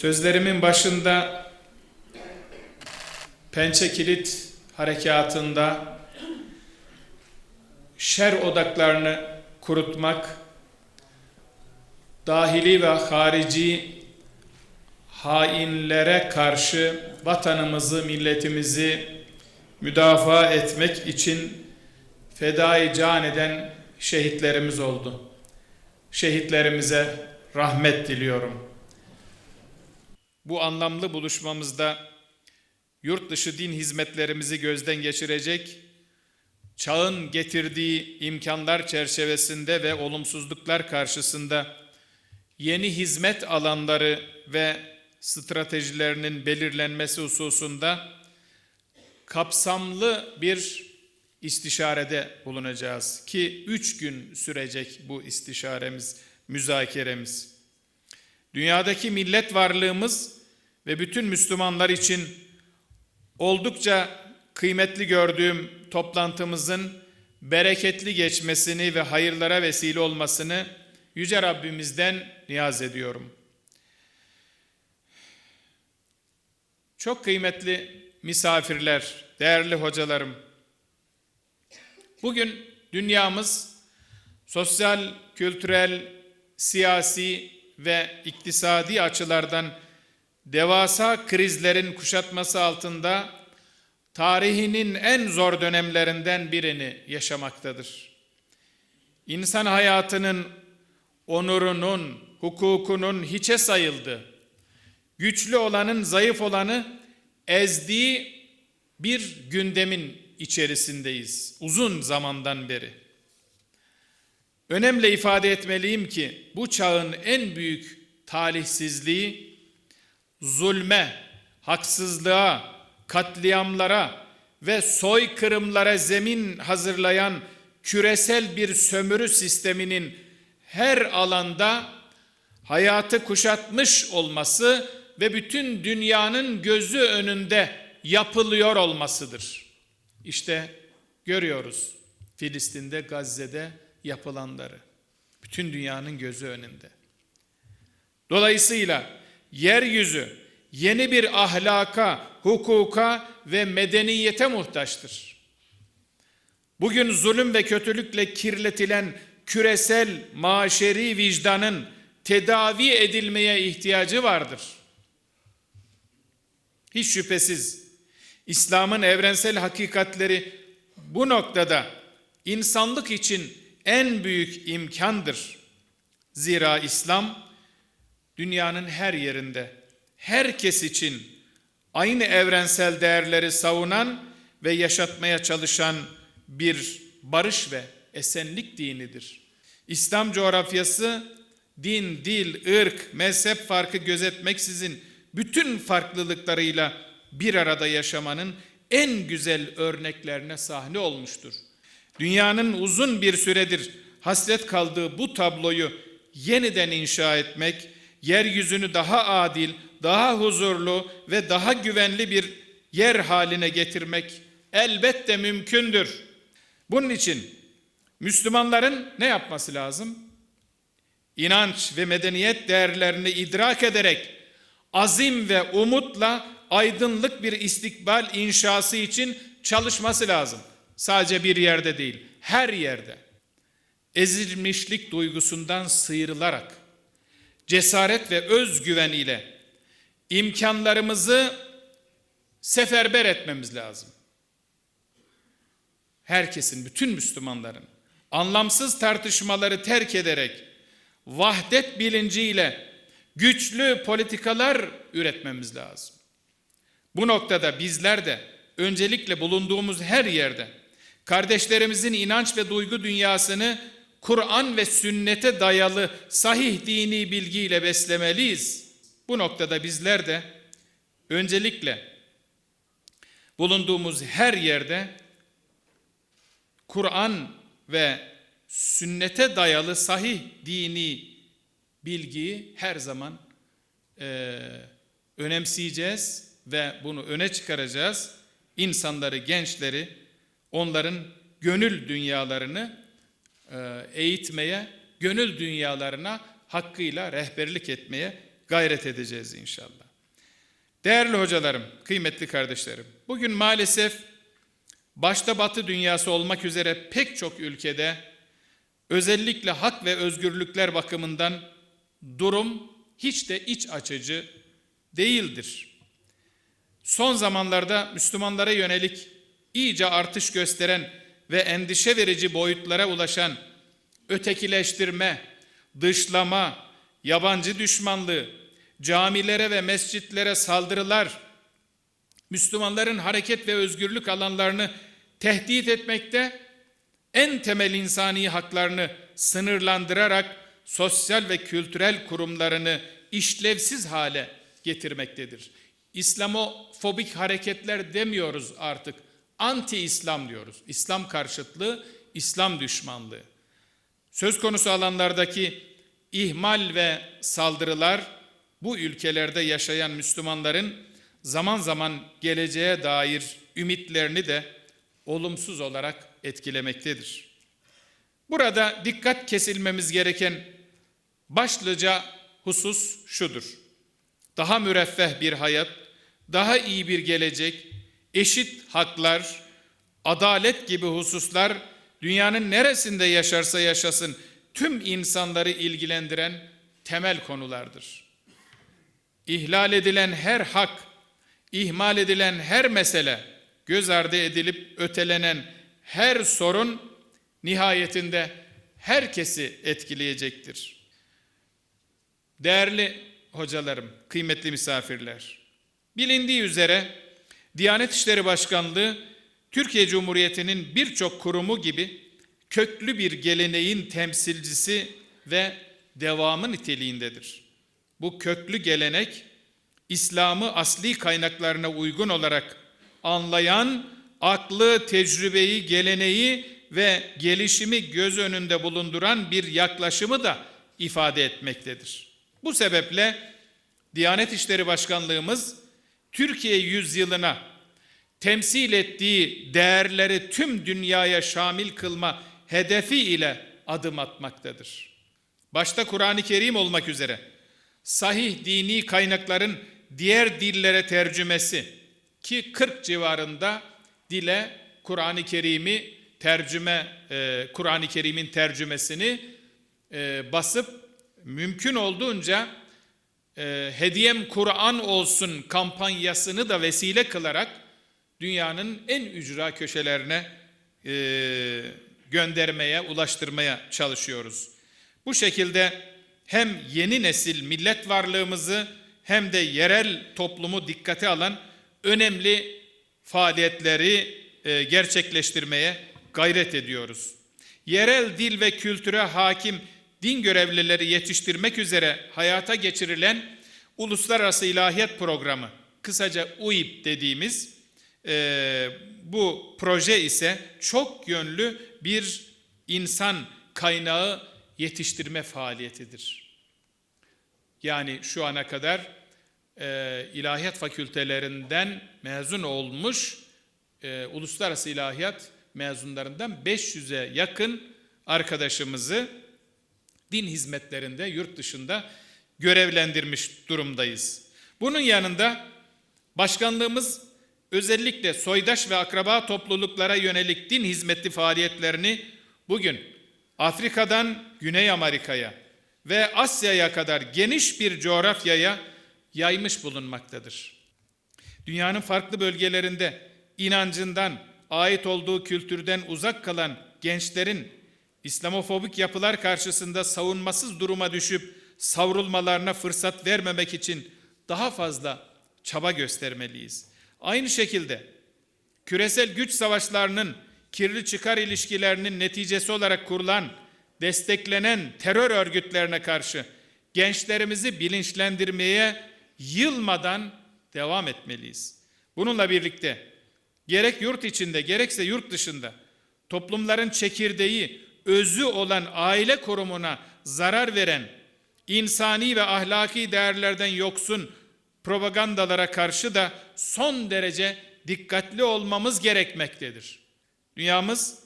Sözlerimin başında Pençe Kilit harekatında şer odaklarını kurutmak, dahili ve harici hainlere karşı vatanımızı, milletimizi müdafaa etmek için fedai can eden şehitlerimiz oldu. Şehitlerimize rahmet diliyorum. Bu anlamlı buluşmamızda yurt dışı din hizmetlerimizi gözden geçirecek, çağın getirdiği imkanlar çerçevesinde ve olumsuzluklar karşısında yeni hizmet alanları ve stratejilerinin belirlenmesi hususunda kapsamlı bir istişarede bulunacağız ki üç gün sürecek bu istişaremiz, müzakeremiz. Dünyadaki millet varlığımız ve bütün Müslümanlar için oldukça kıymetli gördüğüm toplantımızın bereketli geçmesini ve hayırlara vesile olmasını Yüce Rabbimizden niyaz ediyorum. Çok kıymetli misafirler, değerli hocalarım. Bugün dünyamız sosyal, kültürel, siyasi ve iktisadi açılardan devasa krizlerin kuşatması altında tarihinin en zor dönemlerinden birini yaşamaktadır. İnsan hayatının onurunun, hukukunun hiçe sayıldı. Güçlü olanın zayıf olanı ezdiği bir gündemin içerisindeyiz uzun zamandan beri. Önemli ifade etmeliyim ki bu çağın en büyük talihsizliği zulme, haksızlığa, katliamlara ve soykırımlara zemin hazırlayan küresel bir sömürü sisteminin her alanda hayatı kuşatmış olması ve bütün dünyanın gözü önünde yapılıyor olmasıdır. İşte görüyoruz Filistin'de, Gazze'de yapılanları. Bütün dünyanın gözü önünde. Dolayısıyla yeryüzü yeni bir ahlaka, hukuka ve medeniyete muhtaçtır. Bugün zulüm ve kötülükle kirletilen küresel maşeri vicdanın tedavi edilmeye ihtiyacı vardır. Hiç şüphesiz İslam'ın evrensel hakikatleri bu noktada insanlık için en büyük imkandır. Zira İslam dünyanın her yerinde herkes için aynı evrensel değerleri savunan ve yaşatmaya çalışan bir barış ve esenlik dinidir. İslam coğrafyası din, dil, ırk, mezhep farkı gözetmeksizin bütün farklılıklarıyla bir arada yaşamanın en güzel örneklerine sahne olmuştur. Dünyanın uzun bir süredir hasret kaldığı bu tabloyu yeniden inşa etmek, yeryüzünü daha adil, daha huzurlu ve daha güvenli bir yer haline getirmek elbette mümkündür. Bunun için Müslümanların ne yapması lazım? İnanç ve medeniyet değerlerini idrak ederek azim ve umutla aydınlık bir istikbal inşası için çalışması lazım. Sadece bir yerde değil, her yerde. Ezilmişlik duygusundan sıyrılarak cesaret ve özgüven ile imkanlarımızı seferber etmemiz lazım. Herkesin, bütün Müslümanların anlamsız tartışmaları terk ederek vahdet bilinciyle güçlü politikalar üretmemiz lazım. Bu noktada bizler de öncelikle bulunduğumuz her yerde kardeşlerimizin inanç ve duygu dünyasını Kur'an ve sünnete dayalı sahih dini bilgiyle beslemeliyiz. Bu noktada bizler de öncelikle bulunduğumuz her yerde Kur'an ve sünnete dayalı sahih dini bilgiyi her zaman e, önemseyeceğiz ve bunu öne çıkaracağız. İnsanları, gençleri, onların gönül dünyalarını eğitmeye, gönül dünyalarına hakkıyla rehberlik etmeye gayret edeceğiz inşallah. Değerli hocalarım, kıymetli kardeşlerim, bugün maalesef başta Batı dünyası olmak üzere pek çok ülkede özellikle hak ve özgürlükler bakımından durum hiç de iç açıcı değildir. Son zamanlarda Müslümanlara yönelik iyice artış gösteren ve endişe verici boyutlara ulaşan ötekileştirme, dışlama, yabancı düşmanlığı, camilere ve mescitlere saldırılar, Müslümanların hareket ve özgürlük alanlarını tehdit etmekte, en temel insani haklarını sınırlandırarak sosyal ve kültürel kurumlarını işlevsiz hale getirmektedir. İslamofobik hareketler demiyoruz artık. Anti-İslam diyoruz. İslam karşıtlığı, İslam düşmanlığı. Söz konusu alanlardaki ihmal ve saldırılar bu ülkelerde yaşayan Müslümanların zaman zaman geleceğe dair ümitlerini de olumsuz olarak etkilemektedir. Burada dikkat kesilmemiz gereken başlıca husus şudur. Daha müreffeh bir hayat, daha iyi bir gelecek, eşit haklar, adalet gibi hususlar dünyanın neresinde yaşarsa yaşasın tüm insanları ilgilendiren temel konulardır. İhlal edilen her hak, ihmal edilen her mesele, göz ardı edilip ötelenen her sorun nihayetinde herkesi etkileyecektir. Değerli hocalarım, kıymetli misafirler, bilindiği üzere Diyanet İşleri Başkanlığı Türkiye Cumhuriyeti'nin birçok kurumu gibi köklü bir geleneğin temsilcisi ve devamı niteliğindedir. Bu köklü gelenek İslam'ı asli kaynaklarına uygun olarak anlayan, aklı, tecrübeyi, geleneği ve gelişimi göz önünde bulunduran bir yaklaşımı da ifade etmektedir. Bu sebeple Diyanet İşleri Başkanlığımız Türkiye yüzyılına temsil ettiği değerleri tüm dünyaya şamil kılma hedefi ile adım atmaktadır. Başta Kur'an-ı Kerim olmak üzere sahih dini kaynakların diğer dillere tercümesi ki 40 civarında dile Kur'an-ı Kerim'i tercüme e, Kur'an-ı Kerim'in tercümesini e, basıp mümkün olduğunca e, hediyem Kur'an olsun kampanyasını da vesile kılarak dünyanın en ücra köşelerine e, göndermeye, ulaştırmaya çalışıyoruz. Bu şekilde hem yeni nesil millet varlığımızı hem de yerel toplumu dikkate alan önemli faaliyetleri e, gerçekleştirmeye gayret ediyoruz. Yerel dil ve kültüre hakim din görevlileri yetiştirmek üzere hayata geçirilen Uluslararası İlahiyat Programı, kısaca UİP dediğimiz e, bu proje ise çok yönlü bir insan kaynağı yetiştirme faaliyetidir. Yani şu ana kadar e, ilahiyat fakültelerinden mezun olmuş e, uluslararası ilahiyat mezunlarından 500'e yakın arkadaşımızı din hizmetlerinde yurt dışında görevlendirmiş durumdayız. Bunun yanında başkanlığımız özellikle soydaş ve akraba topluluklara yönelik din hizmeti faaliyetlerini bugün Afrika'dan Güney Amerika'ya ve Asya'ya kadar geniş bir coğrafyaya yaymış bulunmaktadır. Dünyanın farklı bölgelerinde inancından, ait olduğu kültürden uzak kalan gençlerin İslamofobik yapılar karşısında savunmasız duruma düşüp savrulmalarına fırsat vermemek için daha fazla çaba göstermeliyiz. Aynı şekilde küresel güç savaşlarının kirli çıkar ilişkilerinin neticesi olarak kurulan, desteklenen terör örgütlerine karşı gençlerimizi bilinçlendirmeye yılmadan devam etmeliyiz. Bununla birlikte gerek yurt içinde gerekse yurt dışında toplumların çekirdeği, özü olan aile korumuna zarar veren, insani ve ahlaki değerlerden yoksun propagandalara karşı da son derece dikkatli olmamız gerekmektedir. Dünyamız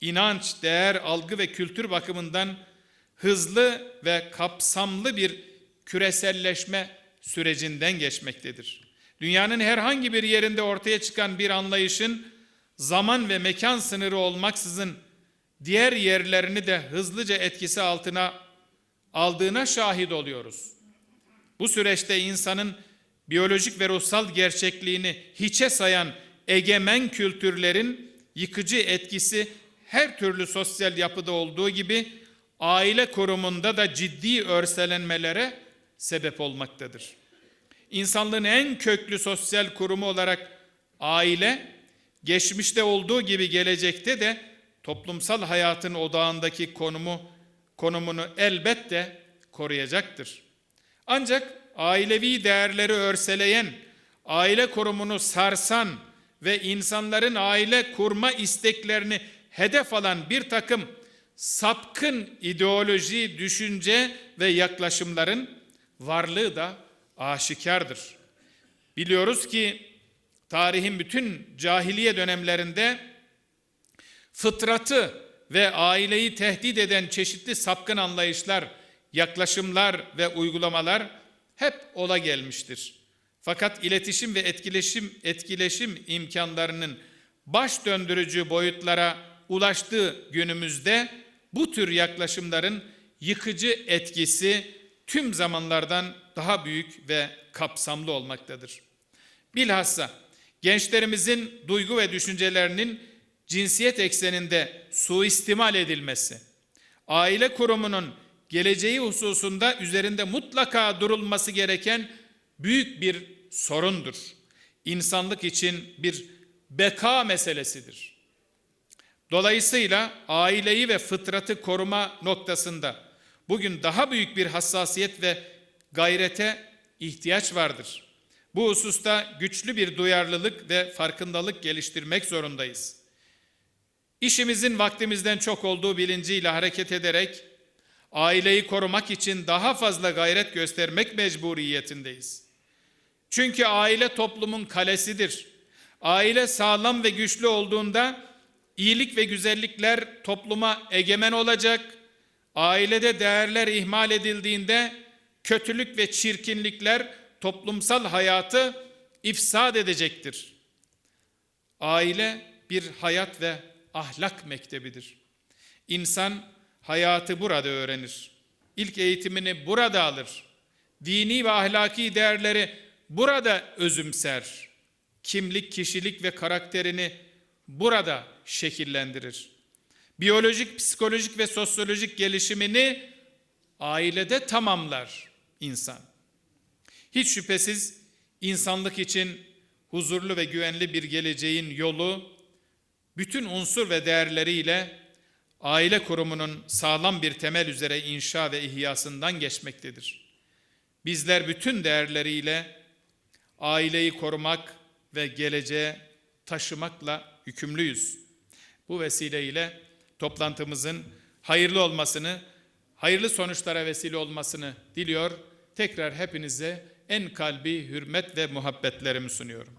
inanç, değer, algı ve kültür bakımından hızlı ve kapsamlı bir küreselleşme sürecinden geçmektedir. Dünyanın herhangi bir yerinde ortaya çıkan bir anlayışın zaman ve mekan sınırı olmaksızın diğer yerlerini de hızlıca etkisi altına aldığına şahit oluyoruz. Bu süreçte insanın biyolojik ve ruhsal gerçekliğini hiçe sayan egemen kültürlerin yıkıcı etkisi her türlü sosyal yapıda olduğu gibi aile kurumunda da ciddi örselenmelere sebep olmaktadır. İnsanlığın en köklü sosyal kurumu olarak aile, geçmişte olduğu gibi gelecekte de toplumsal hayatın odağındaki konumu konumunu elbette koruyacaktır. Ancak ailevi değerleri örseleyen, aile kurumunu sarsan ve insanların aile kurma isteklerini hedef alan bir takım sapkın ideoloji, düşünce ve yaklaşımların varlığı da aşikardır. Biliyoruz ki tarihin bütün cahiliye dönemlerinde fıtratı ve aileyi tehdit eden çeşitli sapkın anlayışlar, yaklaşımlar ve uygulamalar hep ola gelmiştir. Fakat iletişim ve etkileşim etkileşim imkanlarının baş döndürücü boyutlara ulaştığı günümüzde bu tür yaklaşımların yıkıcı etkisi tüm zamanlardan daha büyük ve kapsamlı olmaktadır. Bilhassa gençlerimizin duygu ve düşüncelerinin cinsiyet ekseninde suistimal edilmesi, aile kurumunun geleceği hususunda üzerinde mutlaka durulması gereken büyük bir sorundur. İnsanlık için bir beka meselesidir. Dolayısıyla aileyi ve fıtratı koruma noktasında bugün daha büyük bir hassasiyet ve gayrete ihtiyaç vardır. Bu hususta güçlü bir duyarlılık ve farkındalık geliştirmek zorundayız. İşimizin vaktimizden çok olduğu bilinciyle hareket ederek aileyi korumak için daha fazla gayret göstermek mecburiyetindeyiz. Çünkü aile toplumun kalesidir. Aile sağlam ve güçlü olduğunda iyilik ve güzellikler topluma egemen olacak. Ailede değerler ihmal edildiğinde kötülük ve çirkinlikler toplumsal hayatı ifsad edecektir. Aile bir hayat ve ahlak mektebidir. İnsan hayatı burada öğrenir. İlk eğitimini burada alır. Dini ve ahlaki değerleri burada özümser. Kimlik, kişilik ve karakterini burada şekillendirir. Biyolojik, psikolojik ve sosyolojik gelişimini ailede tamamlar insan. Hiç şüphesiz insanlık için huzurlu ve güvenli bir geleceğin yolu bütün unsur ve değerleriyle aile kurumunun sağlam bir temel üzere inşa ve ihyasından geçmektedir. Bizler bütün değerleriyle aileyi korumak ve geleceğe taşımakla yükümlüyüz. Bu vesileyle toplantımızın hayırlı olmasını, hayırlı sonuçlara vesile olmasını diliyor. Tekrar hepinize en kalbi hürmet ve muhabbetlerimi sunuyorum.